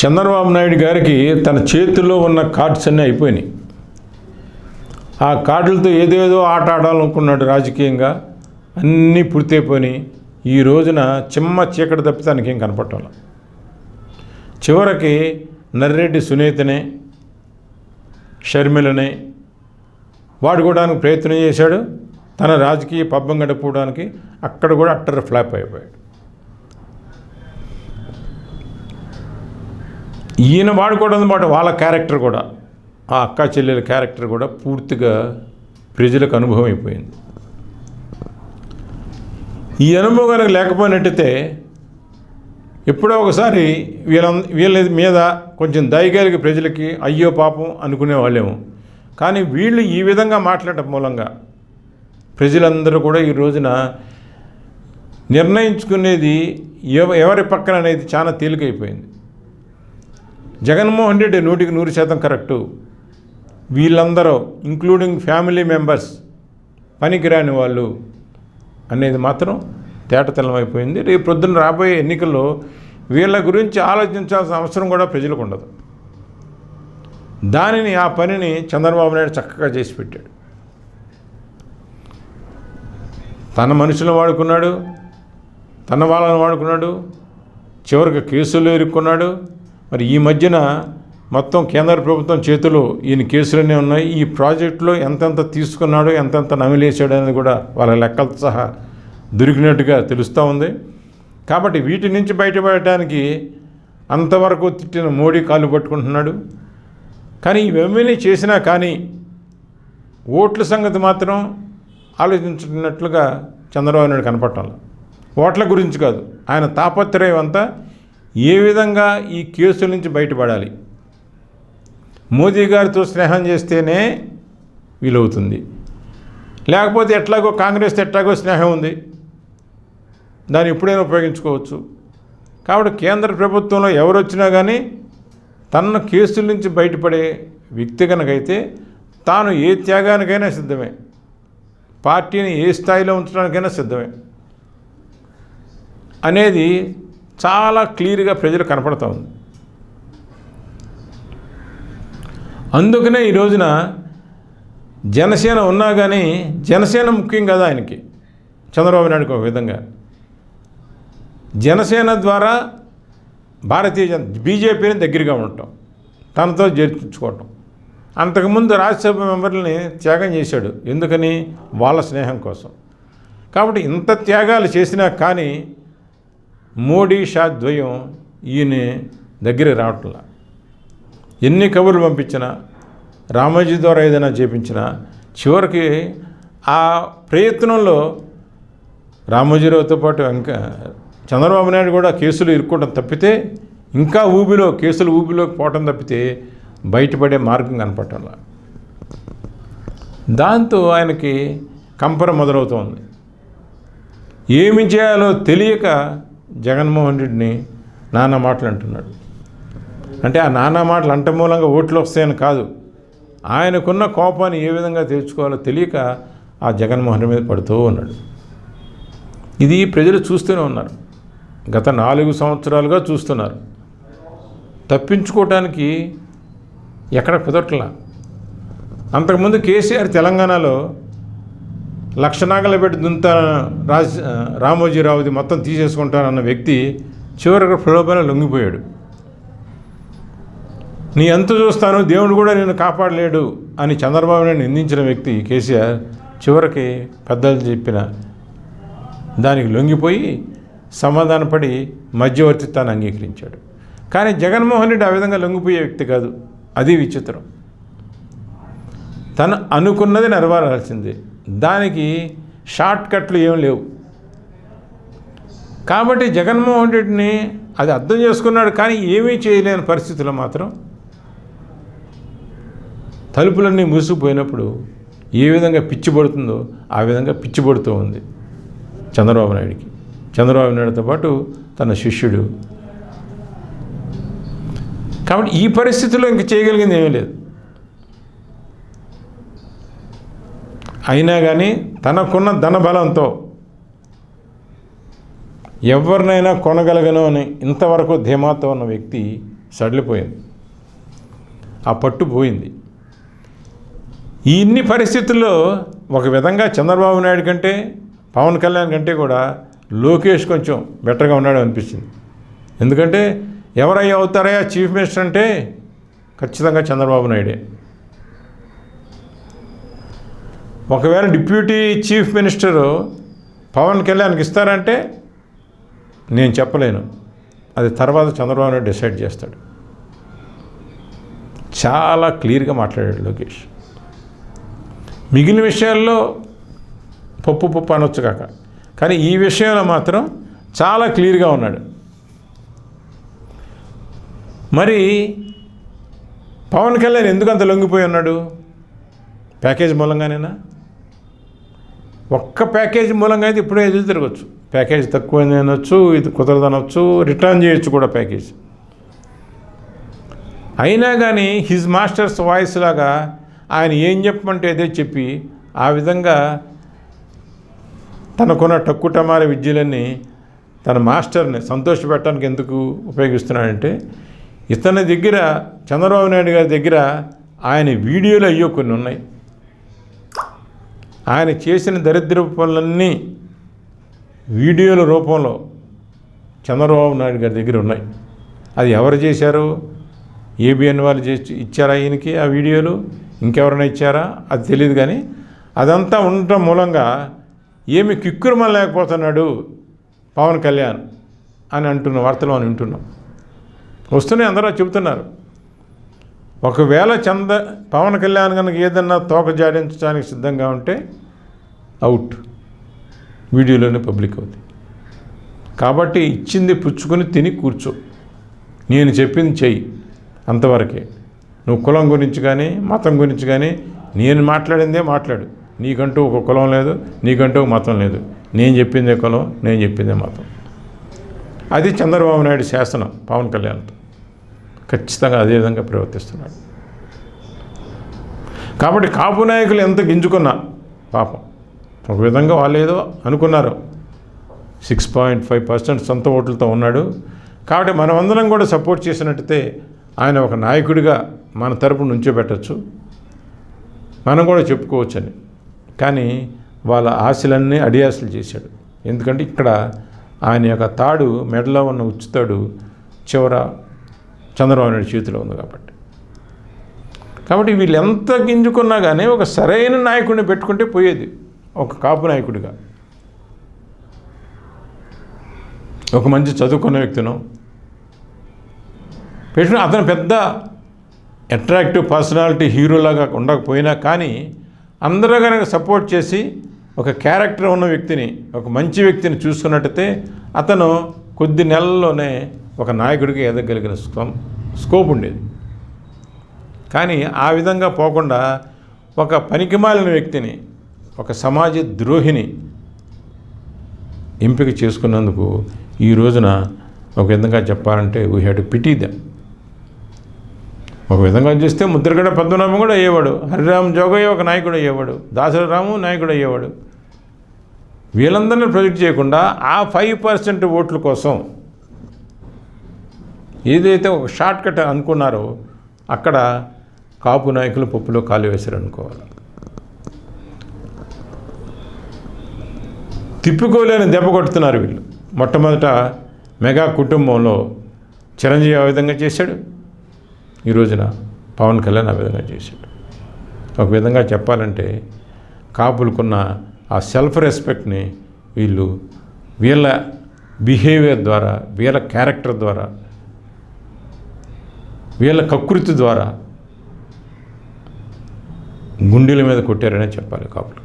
చంద్రబాబు నాయుడు గారికి తన చేతుల్లో ఉన్న కార్డ్స్ అన్నీ అయిపోయినాయి. ఆ కార్డులతో ఏదేదో ఆట ఆడాలనుకున్నాడు రాజకీయంగా. అన్నీ పూర్తయిపోయినాయి. ఈ రోజున చిమ్మ చీకటి తప్పితే తనకేం కనపట్టాల చివరికి నర్రెడ్డి సునీతనే షర్మిలనే వాడుకోవడానికి ప్రయత్నం చేశాడు. తన రాజకీయ పబ్బం గడుపుకోవడానికి అక్కడ కూడా అట్టర్ ఫ్లాప్ అయిపోయాడు. ఈయన వాడుకోవడం మాట వాళ్ళ క్యారెక్టర్ కూడా. ఆ అక్క చెల్లెల క్యారెక్టర్ కూడా పూర్తిగా ప్రజలకు అనుభవం అయిపోయింది. ఈ అనుభవం కనుక లేకపోయినట్టయితే ఎప్పుడో ఒకసారి వీళ్ళ వీళ్ళ మీద కొంచెం దయగలిగి ప్రజలకి అయ్యో పాపం అనుకునే వాళ్ళేమో. కానీ వీళ్ళు ఈ విధంగా మాట్లాడటం మూలంగా ప్రజలందరూ కూడా ఈ రోజున నిర్ణయించుకునేది ఎవ ఎవరి పక్కన అనేది చాలా తేలికైపోయింది. జగన్మోహన్ రెడ్డి నూటికి నూరు శాతం కరెక్టు. వీళ్ళందరూ ఇంక్లూడింగ్ ఫ్యామిలీ మెంబర్స్ పనికిరాని వాళ్ళు అనేది మాత్రం తేటతెల్లమైపోయింది రేపు పొద్దున్న రాబోయే ఎన్నికల్లో వీళ్ళ గురించి ఆలోచించాల్సిన అవసరం కూడా ప్రజలకు ఉండదు. దానిని ఆ పనిని చంద్రబాబు నాయుడు చక్కగా చేసి పెట్టాడు. తన మనుషులను వాడుకున్నాడు తన వాళ్ళను వాడుకున్నాడు చివరికి కేసులు ఇరుక్కున్నాడు మరి ఈ మధ్యన మొత్తం కేంద్ర ప్రభుత్వం చేతిలో ఈయన కేసులన్నీ ఉన్నాయి. ఈ ప్రాజెక్టులో ఎంతెంత తీసుకున్నాడో ఎంతెంత నమిలేశాడు అనేది కూడా వాళ్ళ లెక్కలతో సహా దొరికినట్టుగా తెలుస్తూ ఉంది. కాబట్టి వీటి నుంచి బయటపడటానికి అంతవరకు తిట్టిన మోడీ కాలు పట్టుకుంటున్నాడు. కానీ ఇవన్నీ చేసినా కానీ ఓట్ల సంగతి మాత్రం ఆలోచించినట్లుగా చంద్రబాబు నాయుడు కనపట్టాలి ఓట్ల గురించి కాదు ఆయన తాపత్రయం అంతా ఏ విధంగా ఈ కేసుల నుంచి బయటపడాలి? మోదీ గారితో స్నేహం చేస్తేనే వీలవుతుంది. లేకపోతే ఎట్లాగో కాంగ్రెస్ ఎట్లాగో స్నేహం ఉంది. దాన్ని ఎప్పుడైనా ఉపయోగించుకోవచ్చు. కాబట్టి కేంద్ర ప్రభుత్వంలో ఎవరు వచ్చినా కానీ తన కేసుల నుంచి బయటపడే వ్యక్తి కనుకైతే తాను ఏ త్యాగానికైనా సిద్ధమే. పార్టీని ఏ స్థాయిలో ఉంచడానికైనా సిద్ధమే. అనేది చాలా క్లియర్గా ప్రజలు కనపడుతూ ఉంది. అందుకనే ఈ రోజున జనసేన ఉన్నా కానీ జనసేన ముఖ్యం కదా ఆయనకి చంద్రబాబు నాయుడుకి ఒక విధంగా. జనసేన ద్వారా భారతీయ జన బీజేపీని దగ్గరగా ఉండటం తనతో చేర్చుకోవటం. అంతకుముందు రాజ్యసభ మెంబర్లని త్యాగం చేశాడు ఎందుకని? వాళ్ళ స్నేహం కోసం. కాబట్టి ఇంత త్యాగాలు చేసినా కానీ మోడీ షా ద్వయం ఈయన దగ్గర రావట్లా. ఎన్ని కబుర్లు పంపించినా రామోజీ ద్వారా ఏదైనా చేపించినా చివరికి ఆ ప్రయత్నంలో రామోజీరావుతో పాటు ఇంకా చంద్రబాబు నాయుడు కూడా కేసులు ఇరుక్కోవడం తప్పితే ఇంకా ఊబిలో కేసులు ఊబిలోకి పోవటం తప్పితే బయటపడే మార్గం కనపడటంలా. దాంతో ఆయనకి కంపర మొదలవుతోంది. ఏమి చేయాలో తెలియక జగన్మోహన్ రెడ్డిని నానా మాటలు అంటున్నాడు. అంటే ఆ నానా మాటలు అంట మూలంగా ఓట్లు వస్తాయని కాదు. ఆయనకున్న కోపాన్ని ఏ విధంగా తెలుసుకోవాలో తెలియక ఆ జగన్మోహన్ మీద పడుతూ ఉన్నాడు. ఇది ప్రజలు చూస్తూనే ఉన్నారు. గత నాలుగు సంవత్సరాలుగా చూస్తున్నారు. తప్పించుకోవటానికి ఎక్కడ కుదరట్లా? అంతకుముందు కేసీఆర్ తెలంగాణలో లక్ష నాగలు పెట్టి దుంతా రాజ్ రామోజీరావుది మొత్తం తీసేసుకుంటానన్న వ్యక్తి చివరికి ప్రలోభన లొంగిపోయాడు. నీ ఎంత చూస్తాను దేవుడు కూడా నేను కాపాడలేడు అని చంద్రబాబు నాయుడు నిందించిన వ్యక్తి కేసీఆర్ చివరికి పెద్దలు చెప్పిన దానికి లొంగిపోయి సమాధానపడి మధ్యవర్తిత్వాన్ని అంగీకరించాడు. కానీ జగన్మోహన్ రెడ్డి ఆ విధంగా లొంగిపోయే వ్యక్తి కాదు. అది విచిత్రం. తను అనుకున్నది నెరవేరాల్సిందే. దానికి షార్ట్ కట్లు ఏం లేవు. కాబట్టి జగన్మోహన్ రెడ్డిని అది అర్థం చేసుకున్నాడు కానీ ఏమీ చేయలేని పరిస్థితుల్లో మాత్రం తలుపులన్నీ మూసుకుపోయినప్పుడు ఏ విధంగా పిచ్చిపడుతుందో ఆ విధంగా పిచ్చిపడుతూ ఉంది చంద్రబాబు నాయుడికి. చంద్రబాబు నాయుడుతో పాటు తన శిష్యుడు. కాబట్టి ఈ పరిస్థితిలో ఇంక చేయగలిగింది ఏమీ లేదు. అయినా కానీ తనకున్న ధనబలంతో ఎవరినైనా కొనగలగను అని ఇంతవరకు ధీమాతో ఉన్న వ్యక్తి సడిలిపోయింది. ఆ పట్టు పోయింది. ఈ ఇన్ని పరిస్థితుల్లో ఒక విధంగా చంద్రబాబు నాయుడు కంటే పవన్ కళ్యాణ్ కంటే కూడా లోకేష్ కొంచెం బెటర్గా ఉన్నాడు అనిపించింది ఎందుకంటే ఎవరయ్యా అవుతారయ్యా చీఫ్ మినిస్టర్ అంటే ఖచ్చితంగా చంద్రబాబు నాయుడే. ఒకవేళ డిప్యూటీ చీఫ్ మినిస్టరు పవన్ కళ్యాణ్కి ఇస్తారంటే నేను చెప్పలేను. అది తర్వాత చంద్రబాబు నాయుడు డిసైడ్ చేస్తాడు. చాలా క్లియర్గా మాట్లాడాడు లోకేష్. మిగిలిన విషయాల్లో పప్పు పప్పు అనొచ్చు కాక. కానీ ఈ విషయంలో మాత్రం చాలా క్లియర్గా ఉన్నాడు. మరి పవన్ కళ్యాణ్ ఎందుకు అంత లొంగిపోయి ఉన్నాడు? ప్యాకేజ్ మూలంగానేనా? ఒక్క ప్యాకేజ్ మూలంగా అయితే ఇప్పుడే ఎదురు తిరగచ్చు. ప్యాకేజ్ తక్కువ అనొచ్చు ఇది కుదరదనొచ్చు రిటర్న్ చేయొచ్చు కూడా ప్యాకేజ్. అయినా కానీ హిజ్ మాస్టర్స్ వాయిస్ లాగా ఆయన ఏం చెప్పమంటే అదే చెప్పి ఆ విధంగా తనకున్న టక్కుటమార విద్యలన్నీ తన మాస్టర్ని సంతోషపెట్టడానికి ఎందుకు ఉపయోగిస్తున్నాడంటే ఇతని దగ్గర చంద్రబాబు నాయుడు గారి దగ్గర ఆయన వీడియోలు అయ్యో కొన్ని ఉన్నాయి. ఆయన చేసిన దరిద్ర పనులన్నీ వీడియోల రూపంలో చంద్రబాబు నాయుడు గారి దగ్గర ఉన్నాయి. అది ఎవరు చేశారు? ఏబిఎన్ వాళ్ళు చేసి ఇచ్చారా ఈయనకి ఆ వీడియోలు? ఇంకెవరైనా ఇచ్చారా? అది తెలియదు కానీ అదంతా ఉండటం మూలంగా ఏమి కిక్కురుమని లేకపోతున్నాడు పవన్ కళ్యాణ్ అని అంటున్న వార్తలు మనం వింటున్నాం. వస్తున్నాయి అందరూ చెబుతున్నారు. ఒకవేళ చంద పవన్ కళ్యాణ్ కనుక ఏదన్నా తోక జాడించడానికి సిద్ధంగా ఉంటే అవుట్. వీడియోలోనే పబ్లిక్ అవుతుంది కాబట్టి ఇచ్చింది పుచ్చుకొని తిని కూర్చో. నేను చెప్పింది చెయ్యి అంతవరకే. నువ్వు కులం గురించి కానీ మతం గురించి కానీ నేను మాట్లాడిందే మాట్లాడు. నీకంటూ ఒక కులం లేదు నీకంటూ ఒక మతం లేదు. నేను చెప్పిందే కులం నేను చెప్పిందే మతం. అది చంద్రబాబు నాయుడు శాసనం పవన్ కళ్యాణ్తో. ఖచ్చితంగా అదే విధంగా ప్రవర్తిస్తున్నాడు. కాబట్టి కాపు నాయకులు ఎంత గింజుకున్నా పాపం. ఒక విధంగా వాళ్ళు ఏదో అనుకున్నారు. సిక్స్ పాయింట్ ఫైవ్ పర్సెంట్ సొంత ఓట్లతో ఉన్నాడు. కాబట్టి మనమందరం కూడా సపోర్ట్ చేసినట్టయితే ఆయన ఒక నాయకుడిగా మన తరపు నుంచోబెట్టచ్చు మనం కూడా చెప్పుకోవచ్చని. కానీ వాళ్ళ ఆశలన్నీ అడియాసలు చేశాడు. ఎందుకంటే ఇక్కడ ఆయన యొక్క తాడు మెడలో ఉన్న ఉచ్చుతాడు చివర చంద్రబాబు నాయుడు చేతిలో ఉంది కాబట్టి. కాబట్టి వీళ్ళు ఎంత గింజుకున్నా కానీ ఒక సరైన నాయకుడిని పెట్టుకుంటే పోయేది. ఒక కాపు నాయకుడిగా. ఒక మంచి చదువుకున్న వ్యక్తిను. పెట్టిన అతను పెద్ద అట్రాక్టివ్ పర్సనాలిటీ హీరోలాగా ఉండకపోయినా కానీ అందరూ కనుక సపోర్ట్ చేసి ఒక క్యారెక్టర్ ఉన్న వ్యక్తిని ఒక మంచి వ్యక్తిని చూసుకున్నట్టయితే అతను కొద్ది నెలల్లోనే ఒక నాయకుడికి ఎదగలిగిన స్కో స్కోప్ ఉండేది. కానీ ఆ విధంగా పోకుండా ఒక పనికిమాలిన వ్యక్తిని ఒక సమాజ ద్రోహిని ఎంపిక చేసుకున్నందుకు ఈ రోజున ఒక విధంగా చెప్పాలంటే వీ హ్యాడ్ పిటీ దెమ్ ఒక విధంగా చూస్తే ముద్రగడ పద్మనాభం కూడా అయ్యేవాడు. హరిరామ్ జోగయ్య ఒక నాయకుడు అయ్యేవాడు. దాసరాము నాయకుడు అయ్యేవాడు. వీళ్ళందరినీ ప్రొజెక్ట్ చేయకుండా ఆ ఫైవ్ పర్సెంట్ ఓట్ల కోసం ఏదైతే ఒక షార్ట్ కట్ అనుకున్నారో అక్కడ కాపు నాయకులు పప్పులో కాలు వేశారు అనుకోవాలి తిప్పుకోలేని దెబ్బ కొడుతున్నారు వీళ్ళు. మొట్టమొదట మెగా కుటుంబంలో చిరంజీవి ఆ విధంగా చేశాడు. ఈ రోజున పవన్ కళ్యాణ్ ఆ విధంగా చేశాడు. ఒక విధంగా చెప్పాలంటే కాపులకున్న ఆ సెల్ఫ్ రెస్పెక్ట్ని వీళ్ళు వీళ్ళ బిహేవియర్ ద్వారా వీళ్ళ క్యారెక్టర్ ద్వారా వీళ్ళ కకృతి ద్వారా గుండెల మీద కొట్టారనే చెప్పాలి కాపులు